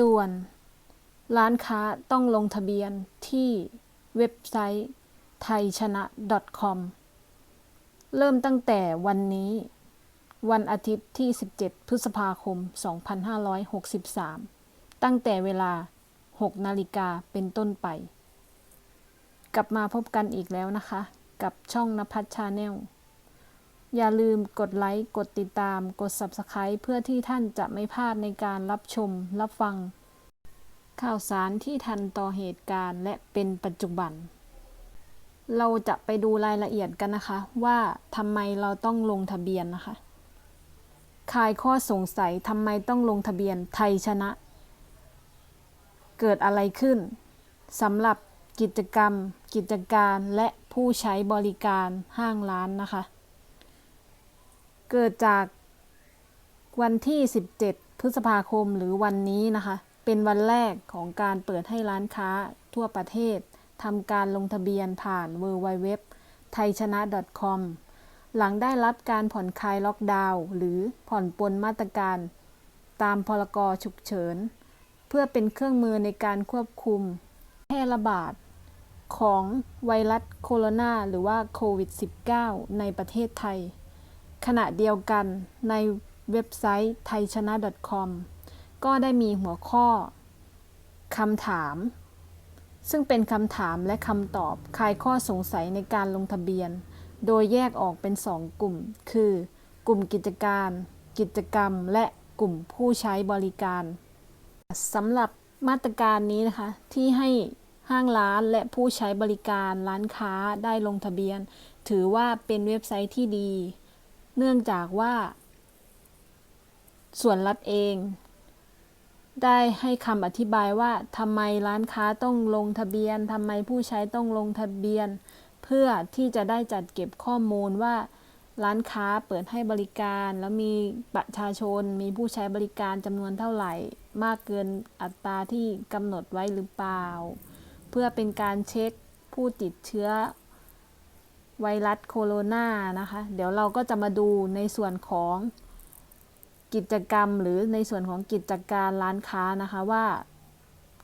ด่วน ร้านค้าต้องลงทะเบียนที่เว็บไซต์ไทยชนะ .com เริ่มตั้งแต่วันนี้ วันอาทิตย์ที่ 17 พฤษภาคม 2563 ตั้งแต่เวลา 6 นาฬิกาเป็นต้นไป กลับมาพบกันอีกแล้วนะคะ กับช่องนภัชชาแนล อย่าลืมกดไลค์ กดติดตาม กด Subscribe เพื่อที่ท่านจะไม่พลาดในการรับชม รับฟัง ข่าวสารที่ทันต่อเหตุการณ์และเป็นปัจจุบัน เราจะไปดูรายละเอียดกันนะคะ ว่าทำไมเราต้องลงทะเบียนนะคะคลายข้อสงสัยทำไมต้องลงทะเบียนไทยชนะ เกิดอะไรขึ้นสำหรับกิจกรรม กิจการและผู้ใช้บริการห้างร้านนะคะ เกิดจากวันที่ 17 พฤษภาคมหรือวันนี้นะคะ เป็นวันแรกของการเปิดให้ร้านค้าทั่วประเทศทำการลงทะเบียนผ่าน w w w t h a i c h a n a .com หลังได้รับการผ่อนคลายล็อกดาวน์หรือผ่อนปลนมาตรการ ตามพรกฉุกเฉิน เพื่อเป็นเครื่องมือในการควบคุมแพร่ระบาด ของไวรัสโคโรนาหรือว่าโควิด -19 ในประเทศไทย ขณะเดียวกันในเว็บไซต์ไทยชนะ .com ก็ได้มีหัวข้อคำถาม ซึ่งเป็นคำถามและคำตอบคลายข้อสงสัยในการลงทะเบียน โดยแยกออกเป็น 2 กลุ่ม คือ กลุ่มกิจการ กิจกรรม และกลุ่มผู้ใช้บริการสำหรับมาตรการนี้นะคะ ที่ให้ห้างร้านและผู้ใช้บริการร้านค้าได้ลงทะเบียน ถือว่าเป็นเว็บไซต์ที่ดี เนื่องจากว่า ส่วนรัฐเอง ได้ให้คำอธิบายว่าทำไมร้านค้าต้องลงทะเบียนทำไมผู้ใช้ต้องลงทะเบียน เพื่อที่จะได้จัดเก็บข้อมูลว่าร้านค้าเปิดให้บริการแล้วมีประชาชนมีผู้ใช้บริการจำนวนเท่าไหร่ มากเกินอัตราที่กำหนดไว้หรือเปล่า เพื่อเป็นการเช็คผู้ติดเชื้อ ไวรัสโคโรนานะคะ เดี๋ยวเราก็จะมาดูในส่วนของกิจกรรมหรือในส่วนของกิจการร้านค้านะคะว่า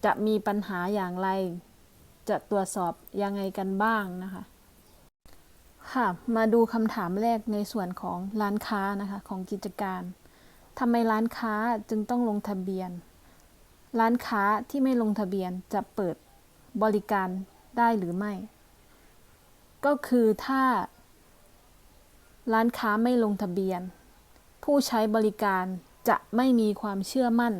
จะมีปัญหาอย่างไร จะตรวจสอบยังไงกันบ้างนะคะค่ะมาดูคำถามแรกในส่วนของร้านค้านะคะของกิจการทำไมร้านค้าจึงต้องลงทะเบียน ร้านค้าที่ไม่ลงทะเบียนจะเปิดบริการได้หรือไม่ ก็คือถ้า ร้านค้าไม่ลงทะเบียน ผู้ใช้บริการจะไม่มีความเชื่อมั่น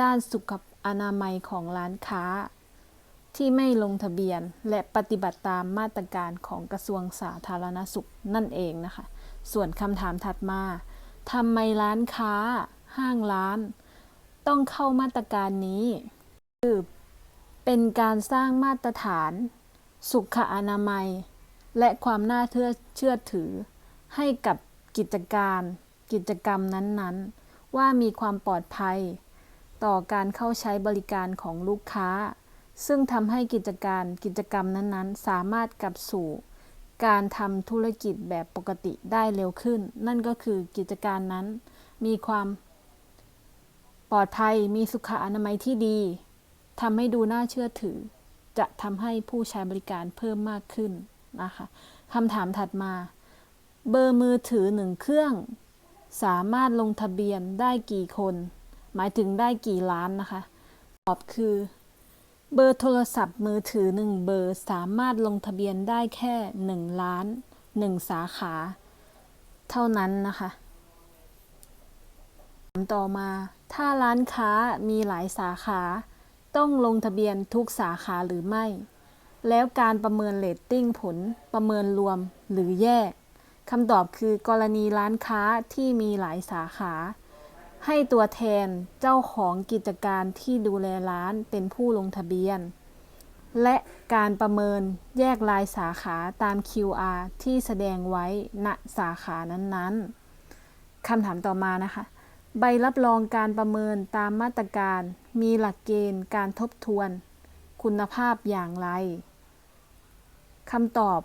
ด้านสุขอนามัยของร้านค้า ที่ไม่ลงทะเบียนและปฏิบัติตามมาตรการของกระทรวงสาธารณสุขนั่นเองนะคะ ส่วนคำถามถัดมาทำไมร้านค้า ห้างร้าน ต้องเข้ามาตรการนี้ คือเป็นการสร้างมาตรฐาน สุขอนามัย และความน่าเชื่อถือ ให้กับกิจการ กิจกรรมนั้นๆ ว่ามีความปลอดภัย ต่อการเข้าใช้บริการของลูกค้า ซึ่งทำให้กิจการกิจกรรมนั้นๆ สามารถกลับสู่การทำธุรกิจแบบปกติได้เร็วขึ้น นั่นก็คือกิจการนั้น มีความปลอดภัย มีสุขอนามัยที่ดี ทำให้ดูน่าเชื่อถือ จะทำให้ผู้ใช้บริการเพิ่มมากขึ้นนะคะคำถามถัดมา เบอร์มือถือหนึ่งเครื่อง สามารถลงทะเบียนได้กี่คน หมายถึงได้กี่ล้านนะคะ ตอบคือ เบอร์โทรศัพท์มือถือหนึ่งเบอร์สามารถลงทะเบียนได้แค่หนึ่งล้านหนึ่งสาขา เท่านั้นนะคะต่อมา ถ้าร้านค้ามีหลายสาขา ต้องลงทะเบียนทุกสาขาหรือไม่ แล้วการประเมินเรตติ้งผลประเมินรวมหรือแยกคำตอบคือกรณีร้านค้าที่มีหลายสาขา ให้ตัวแทนเจ้าของกิจการที่ดูแลร้านเป็นผู้ลงทะเบียน และการประเมินแยกรายสาขาตาม QR ที่แสดงไว้ณสาขานั้นๆคำถามต่อมานะคะ ใบรับรองการประเมินตามมาตรการ มีหลักเกณฑ์การทบทวน คุณภาพอย่างไรคำตอบ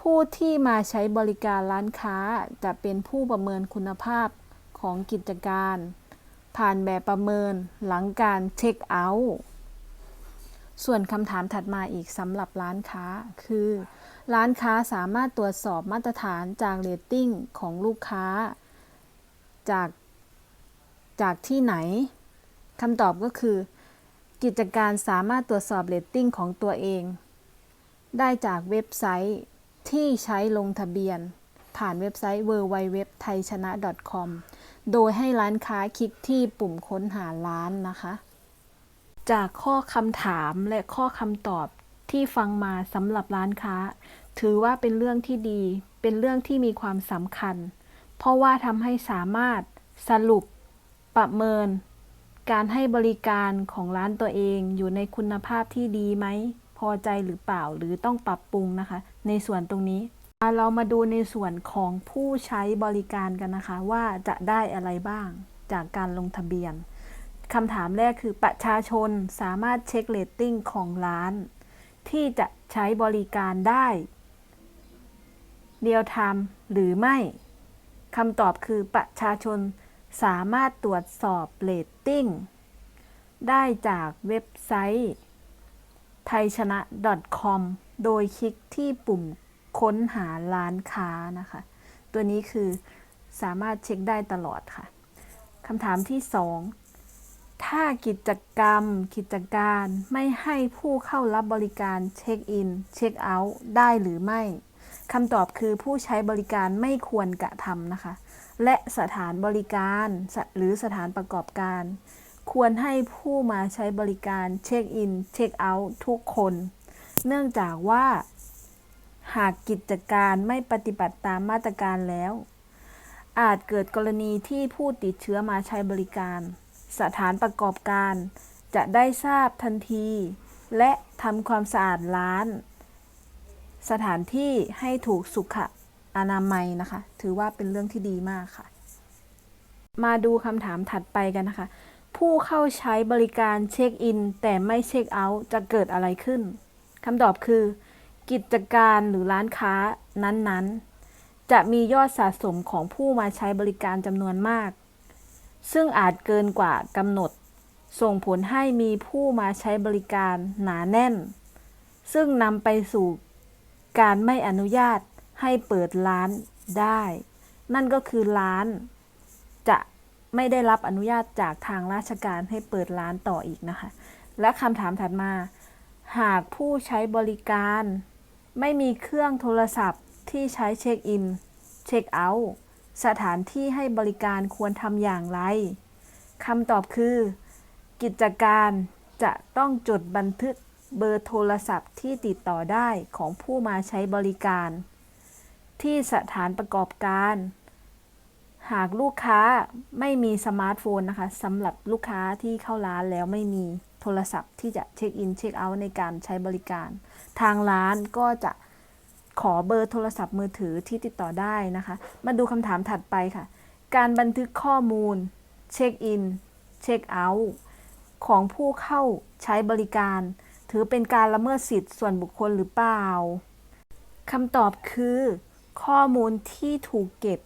ผู้ที่มาใช้บริการร้านค้าจะเป็นผู้ประเมินคุณภาพของกิจการ ผ่านแบบประเมินหลังการเช็คเอาท์ส่วนคำถามถัดมาอีกสำหรับร้านค้า คือ ร้านค้าสามารถตรวจสอบมาตรฐานจากเรตติ้งของลูกค้า จาก จากที่ไหน คำตอบก็คือ กิจการสามารถตรวจสอบเรตติ้งของตัวเอง ได้จากเว็บไซต์ที่ใช้ลงทะเบียน ผ่านเว็บไซต์ www thai chana com โดยให้ร้านค้าคลิกที่ปุ่มค้นหาร้านนะคะ จากข้อคำถามและข้อคำตอบที่ฟังมาสำหรับร้านค้า ถือว่าเป็นเรื่องที่ดี เป็นเรื่องที่มีความสำคัญ เพราะว่าทำให้สามารถสรุปประเมิน การให้บริการของร้านตัวเองอยู่ในคุณภาพที่ดีไหม พอใจหรือเปล่าหรือต้องปรับปรุงนะคะ ในส่วนตรงนี้เรามาดูในส่วนของผู้ใช้บริการกันนะคะ ว่าจะได้อะไรบ้างจากการลงทะเบียนคำถามแรกคือประชาชนสามารถเช็คเรตติ้งของร้าน ที่จะใช้บริการได้เรียลไทม์หรือไม่คำตอบคือประชาชน สามารถตรวจสอบเรตติ้ง ได้จากเว็บไซต์ไทยชนะ .com โดยคลิกที่ปุ่มค้นหาร้านค้านะคะ ตัวนี้คือสามารถเช็คได้ตลอดค่ะคำถามที่ 2 ถ้ากิจกรรม กิจการไม่ให้ผู้เข้ารับบริการเช็คอิน เช็คเอาท์ได้หรือไม่ คำตอบคือผู้ใช้บริการไม่ควรกระทำนะคะ และสถานบริการหรือสถานประกอบการ ควรให้ผู้มาใช้บริการเช็คอินเช็คเอาท์ทุกคน เนื่องจากว่า หากกิจการไม่ปฏิบัติตามมาตรการแล้ว อาจเกิดกรณีที่ผู้ติดเชื้อมาใช้บริการ สถานประกอบการจะได้ทราบทันที และทำความสะอาดร้าน สถานที่ให้ถูกสุขอนามัยนะคะ ถือว่าเป็นเรื่องที่ดีมากค่ะ มาดูคำถามถัดไปกันนะคะ ผู้เข้าใช้บริการเช็คอิน แต่ไม่เช็คเอาท์จะเกิดอะไรขึ้นคำตอบคือ กิจการหรือร้านค้านั้นๆ จะมียอดสะสมของผู้มาใช้บริการจำนวนมาก ซึ่งอาจเกินกว่ากำหนด ส่งผลให้มีผู้มาใช้บริการหนาแน่น ซึ่งนำไปสู่ การไม่อนุญาตให้เปิดร้านได้ นั่นก็คือร้าน จะไม่ได้รับอนุญาตจากทางราชการให้เปิดร้านต่ออีกนะคะ และคำถามถัดมา หากผู้ใช้บริการ ไม่มีเครื่องโทรศัพท์ที่ใช้เช็คอิน เช็คเอาท์สถานที่ให้บริการควรทำอย่างไรคำตอบคือ กิจการจะต้องจดบันทึก เบอร์โทรศัพท์ที่ติดต่อได้ของผู้มาใช้บริการ ที่สถานประกอบการ หากลูกค้าไม่มีสมาร์ทโฟนนะคะสำหรับลูกค้าที่เข้าร้านแล้วไม่มีโทรศัพท์ที่จะเช็คอินเช็คเอาท์ในการใช้บริการ ทางร้านก็จะขอเบอร์โทรศัพท์มือถือที่ติดต่อได้นะคะ มาดูคำถามถัดไปค่ะ การบันทึกข้อมูล เช็คอิน เช็คเอาท์ของผู้เข้าใช้บริการ ถือเป็นการละเมิดสิทธิส่วนบุคคลหรือเปล่าคำตอบคือ ข้อมูลที่ถูกเก็บ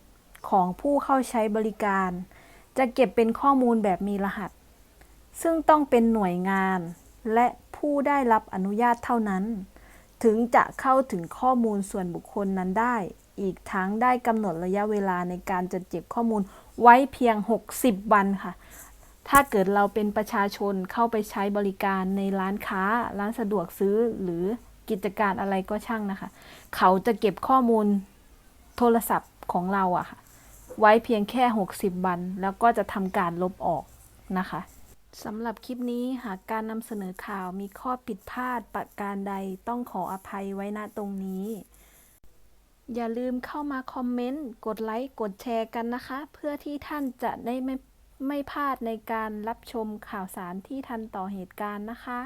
ของผู้เข้าใช้บริการ จะเก็บเป็นข้อมูลแบบมีรหัส ซึ่งต้องเป็นหน่วยงาน และผู้ได้รับอนุญาตเท่านั้น ถึงจะเข้าถึงข้อมูลส่วนบุคคลนั้นได้ อีกทั้งได้กำหนดระยะเวลาในการจัดเก็บข้อมูลไว้เพียง 60 วันค่ะ ถ้าเกิดเราเป็นประชาชนเข้าไปใช้บริการในร้านค้า ร้านสะดวกซื้อหรือกิจการอะไรก็ช่างนะคะ เขาจะเก็บข้อมูลโทรศัพท์ของเราอะค่ะ ไว้เพียงแค่ 60 วัน แล้วก็จะทำการลบออกนะคะสำหรับคลิปนี้หากการนำเสนอข่าวมีข้อผิดพลาดประการใดต้องขออภัยไว้ณตรงนี้ อย่าลืมเข้ามาคอมเมนต์ กดไลค์ กดแชร์กันนะคะ เพื่อที่ท่านจะได้ไม่ ไม่พลาดในการรับชมข่าวสารที่ทันต่อเหตุการณ์นะคะ